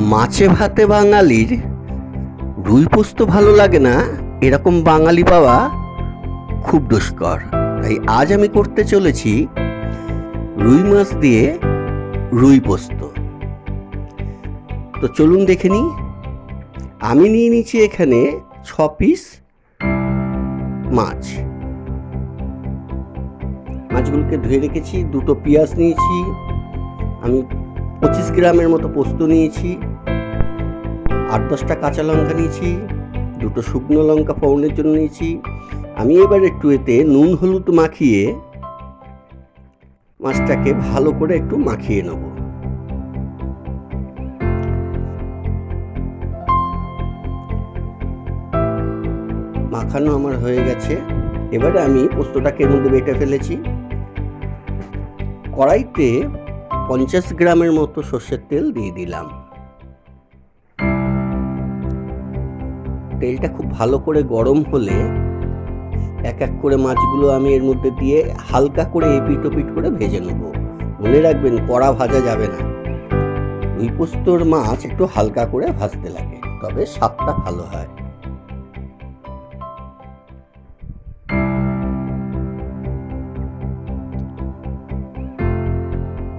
মাছে ভাতে বাঙালির রুই পোস্ত ভালো লাগে না? এরকম বাঙালি পাওয়া খুব দুষ্কর। তাই আজ আমি করতে চলেছি রুই মাছ দিয়ে রুই পোস্ত। তো চলুন দেখে নিই। আমি নিয়ে নিচ্ছি এখানে ছ পিস মাছ। মাছগুলোকে ধুয়ে রেখেছি, দুটো পেঁয়াজ নিয়েছি, আমি পঁচিশ গ্রামের মতো পোস্ত নিয়েছি। আট দশটা কাঁচা লঙ্কা নিয়েছি, দুটো শুকনো লঙ্কা ফোড়নের জন্য নিয়েছি। আমি এবার একটু এতে নুন হলুদ মাখিয়ে মাছটাকে ভালো করে একটু মাখিয়ে নেব। মাখানো আমার হয়ে গেছে। এবারে আমি পোস্তটাকে এর মধ্যে বেটে ফেলেছি। কড়াইতে পঞ্চাশ গ্রামের মতো সর্ষের তেল দিয়ে দিলাম। তেলটা খুব ভালো করে গরম হলে এক এক করে মাছগুলো আমি এর মধ্যে দিয়ে হালকা করে এপিট ওপিট করে ভেজে নেব। মনে রাখবেন কড়া ভাজা যাবে না। রুই পোস্তর মাছ একটু হালকা করে ভাজতে লাগে, তবে স্বাদটা ভালো হয়।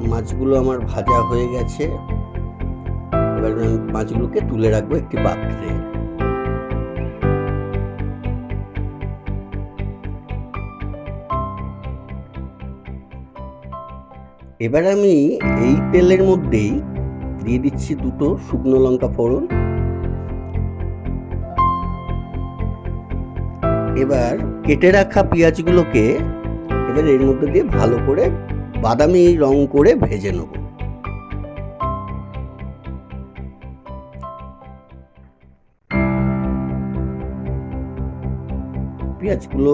মাছগুলো আমার ভাজা হয়ে গেছে। এবার আমি মাছগুলোকে তুলে রাখব একটি পাত্রে এবার আমি এই তেলের মধ্যেই দিয়ে দিচ্ছি দুটো শুকনো লঙ্কা ফোড়ন। এবার কেটে রাখা পেঁয়াজগুলোকে এবার এর মধ্যে দিয়ে ভালো করে বাদামি রং করে ভেজে নেব। পেঁয়াজগুলো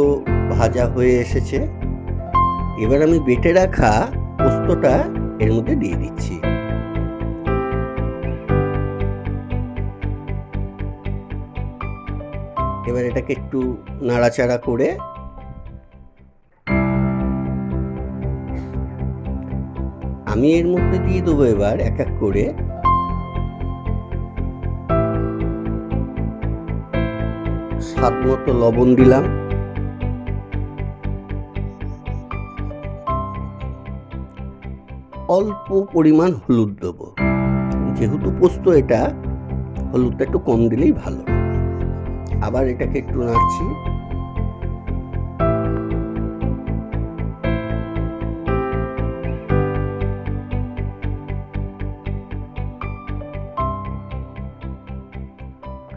ভাজা হয়ে এসেছে। এবার আমি বেটে রাখা পোস্তটা এর মধ্যে দিয়ে দিচ্ছি। এবার এটাকে একটু নাড়াচাড়া করে আমি এর মধ্যে দিয়ে দেবো এবার এক এক করে। স্বাদ মতো লবণ দিলাম। অল্প পরিমাণ হলুদ দেবো। যেহেতু পোস্ত এটা, হলুদটা একটু কম দিলেই ভালো। আবার এটাকে একটু নাড়ছি।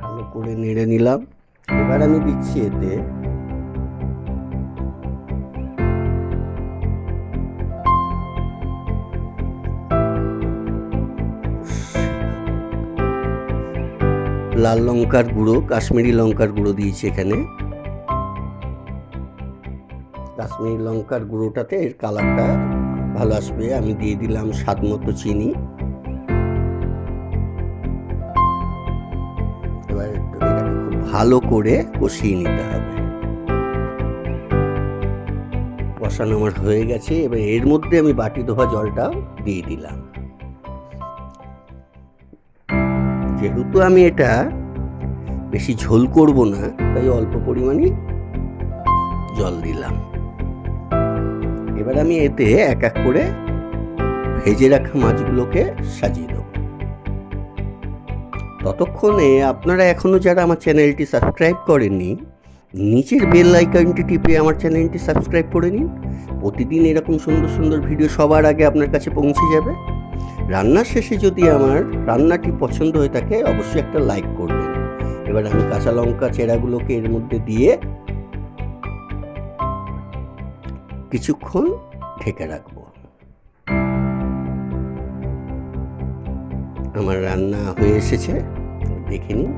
ভালো করে নেড়ে নিলাম। এবার আমি দিচ্ছি এতে লাল লঙ্কার গুঁড়ো, কাশ্মীরি লঙ্কার গুঁড়ো দিয়েছি এখানে। কাশ্মীরি লঙ্কার গুঁড়োটাতে এর কালারটা ভালো আসবে। আমি দিয়ে দিলাম স্বাদ মতো চিনি। এবার খুব ভালো করে কষিয়ে নিতে হবে। কষানো আমার হয়ে গেছে। এবার এর মধ্যে আমি বাটি ধোয়া জলটাও দিয়ে দিলাম। যেহেতু আমি এটা বেশি ঝোল করব না, তাই অল্প পরিমাণে জল দিলাম। এবার আমি এতে এক এক করে ভেজে রাখা মাছগুলোকে সাজিয়ে দেব। ততক্ষণে আপনারা এখনও যারা আমার চ্যানেলটি সাবস্ক্রাইব করেননি, নিচের বেল আইকনটি টিপে আমার চ্যানেলটি সাবস্ক্রাইব করে নিন। প্রতিদিন এরকম সুন্দর সুন্দর ভিডিও সবার আগে আপনার কাছে পৌঁছে যাবে। রান্নার শেষে যদি আমার রান্নাটি পছন্দ হয়ে থাকে, অবশ্যই একটা লাইক করবেন। এবার আমি কাঁচা লঙ্কা, চেরাগুলোকে এর মধ্যে দিয়ে কিছুক্ষণ ঢেকে রাখব। আমার রান্না হয়ে এসেছে। দেখে নিন।